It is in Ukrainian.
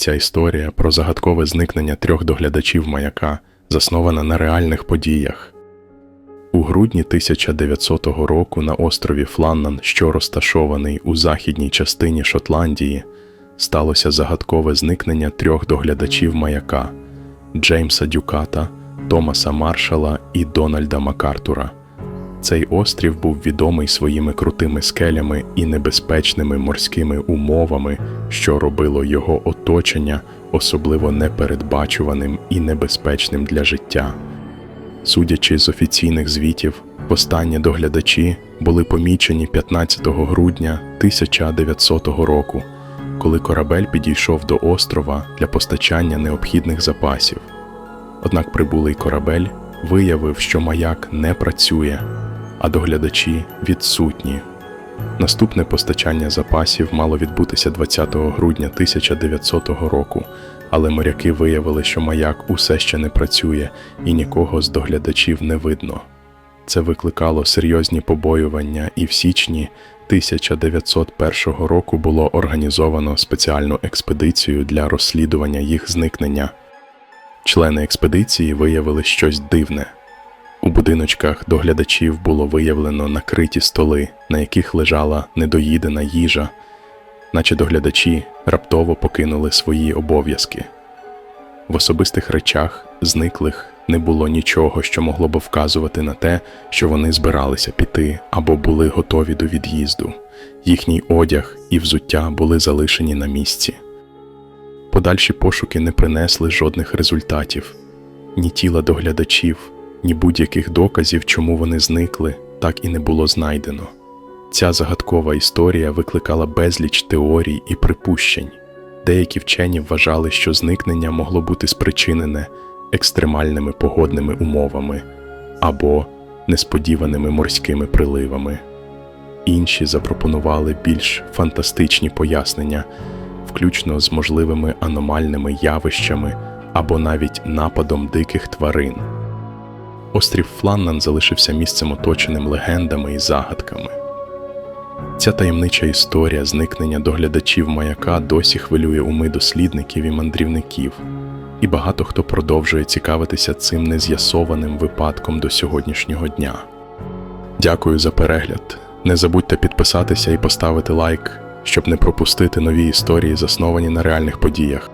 Ця історія про загадкове зникнення трьох доглядачів маяка заснована на реальних подіях. У грудні 1900 року на острові Фланнан, що розташований у західній частині Шотландії, сталося загадкове зникнення трьох доглядачів маяка Джеймса Дюката, Томаса Маршала і Дональда Макартура. Цей острів був відомий своїми крутими скелями і небезпечними морськими умовами, що робило його оточення особливо непередбачуваним і небезпечним для життя. Судячи з офіційних звітів, останні доглядачі були помічені 15 грудня 1900 року, коли корабель підійшов до острова для постачання необхідних запасів. Однак прибулий корабель виявив, що маяк не працює, а доглядачі відсутні. Наступне постачання запасів мало відбутися 20 грудня 1900 року, але моряки виявили, що маяк усе ще не працює і нікого з доглядачів не видно. Це викликало серйозні побоювання, і в січні 1901 року було організовано спеціальну експедицію для розслідування їх зникнення. Члени експедиції виявили щось дивне. У будиночках доглядачів було виявлено накриті столи, на яких лежала недоїдена їжа, наче доглядачі раптово покинули свої обов'язки. В особистих речах зниклих не було нічого, що могло б вказувати на те, що вони збиралися піти або були готові до від'їзду. Їхній одяг і взуття були залишені на місці. Подальші пошуки не принесли жодних результатів ні тіла доглядачів, ні будь-яких доказів, чому вони зникли, так і не було знайдено. Ця загадкова історія викликала безліч теорій і припущень. Деякі вчені вважали, що зникнення могло бути спричинене екстремальними погодними умовами або несподіваними морськими приливами. Інші запропонували більш фантастичні пояснення, включно з можливими аномальними явищами або навіть нападом диких тварин. Острів Фланнан залишився місцем оточеним легендами і загадками. Ця таємнича історія зникнення доглядачів маяка досі хвилює уми дослідників і мандрівників, і багато хто продовжує цікавитися цим нез'ясованим випадком до сьогоднішнього дня. Дякую за перегляд. Не забудьте підписатися і поставити лайк, щоб не пропустити нові історії, засновані на реальних подіях.